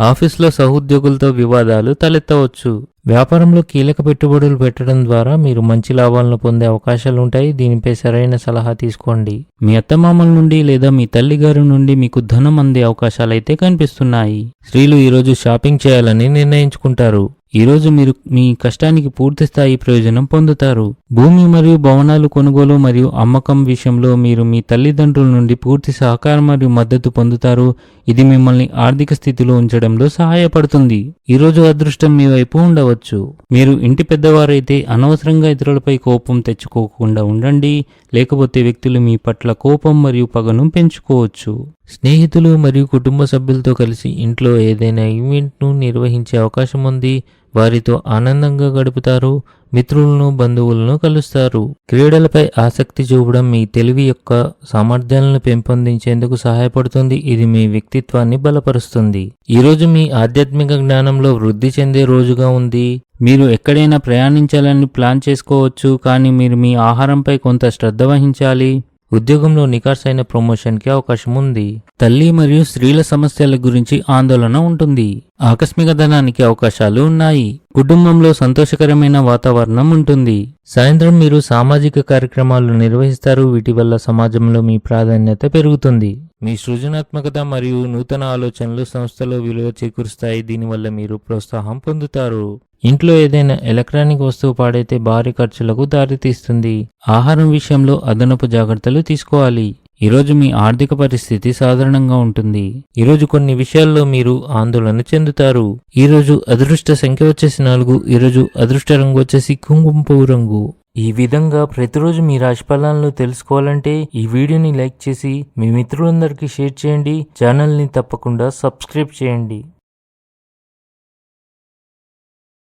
ఆఫీస్లో సహోద్యోగులతో వివాదాలు తలెత్తవచ్చు. వ్యాపారంలో కీలక పెట్టుబడులు పెట్టడం ద్వారా మీరు మంచి లాభాలను పొందే అవకాశాలు ఉంటాయి. దీనిపై సరైన సలహా తీసుకోండి. మీ అత్తమామల నుండి లేదా మీ తల్లిగారి నుండి మీకు ధనం అందే అవకాశాలైతే కనిపిస్తున్నాయి. స్త్రీలు ఈరోజు షాపింగ్ చేయాలని నిర్ణయించుకుంటారు. ఈరోజు మీరు మీ కష్టానికి పూర్తి స్థాయి ప్రయోజనం పొందుతారు. భూమి మరియు భవనాలు కొనుగోలు మరియు అమ్మకం విషయంలో మీరు మీ తల్లిదండ్రుల నుండి పూర్తి సహకారం మరియు మద్దతు పొందుతారు. ఇది మిమ్మల్ని ఆర్థిక స్థితిలో ఉంచడంలో సహాయపడుతుంది. ఈరోజు అదృష్టం మీ వైపు ఉండవచ్చు. మీరు ఇంటి పెద్దవారైతే అనవసరంగా ఇతరులపై కోపం తెచ్చుకోకుండా ఉండండి. లేకపోతే వ్యక్తులు మీ పట్ల కోపం మరియు పగను పెంచుకోవచ్చు. స్నేహితులు మరియు కుటుంబ సభ్యులతో కలిసి ఇంట్లో ఏదైనా ఈవెంట్ను నిర్వహించే అవకాశం ఉంది. వారితో ఆనందంగా గడుపుతారు. మిత్రులను బంధువులను కలుస్తారు. క్రీడలపై ఆసక్తి చూపడం మీ తెలివి యొక్క సామర్థ్యాలను పెంపొందించేందుకు సహాయపడుతుంది. ఇది మీ వ్యక్తిత్వాన్ని బలపరుస్తుంది. ఈరోజు మీ ఆధ్యాత్మిక జ్ఞానంలో వృద్ధి చెందే రోజుగా ఉంది. మీరు ఎక్కడైనా ప్రయాణించాలని ప్లాన్ చేసుకోవచ్చు కానీ మీరు మీ ఆహారంపై కొంత శ్రద్ధ వహించాలి. ఉద్యోగంలో నికార్సైన ప్రమోషన్కి అవకాశం ఉంది తల్లి మరియు స్త్రీల సమస్యల గురించి ఆందోళన ఉంటుంది. ఆకస్మిక ధనానికి అవకాశాలు ఉన్నాయి. కుటుంబంలో సంతోషకరమైన వాతావరణం ఉంటుంది. సాయంత్రం మీరు సామాజిక కార్యక్రమాలు నిర్వహిస్తారు. వీటి వల్ల సమాజంలో మీ ప్రాధాన్యత పెరుగుతుంది. మీ సృజనాత్మకత మరియు నూతన ఆలోచనలు సంస్థలో విలువ చేకూరుస్తాయి. దీనివల్ల మీరు ప్రోత్సాహం పొందుతారు. ఇంట్లో ఏదైనా ఎలక్ట్రానిక్ వస్తువు పాడైతే భారీ ఖర్చులకు దారితీస్తుంది. ఆహారం విషయంలో అదనపు జాగ్రత్తలు తీసుకోవాలి. ఈరోజు మీ ఆర్థిక పరిస్థితి సాధారణంగా ఉంటుంది. ఈరోజు కొన్ని విషయాల్లో మీరు ఆందోళన చెందుతారు. ఈరోజు అదృష్ట సంఖ్య వచ్చేసి నాలుగు ఈరోజు అదృష్ట రంగు వచ్చేసి కుంకుమ రంగు. ఈ విధంగా ప్రతిరోజు మీ రాశి ఫలాలను తెలుసుకోవాలంటే ఈ వీడియోని లైక్ చేసి మీ మిత్రులందరికీ షేర్ చేయండి. ఛానల్ని తప్పకుండా సబ్స్క్రైబ్ చేయండి.